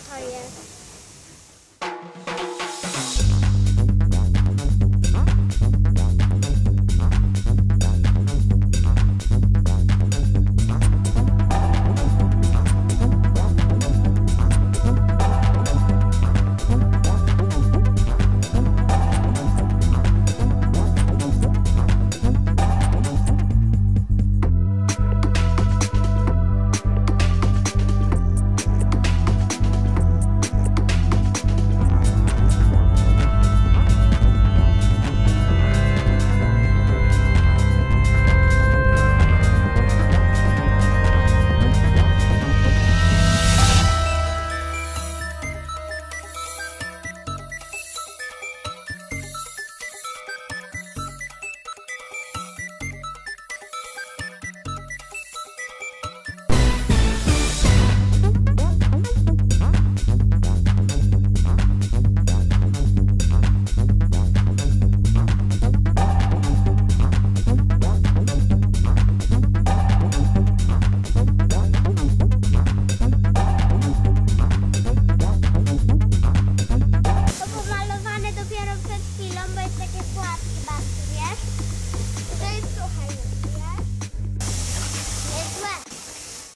to jest? Chwilą, bo jest takie słabkie bardzo, wiesz?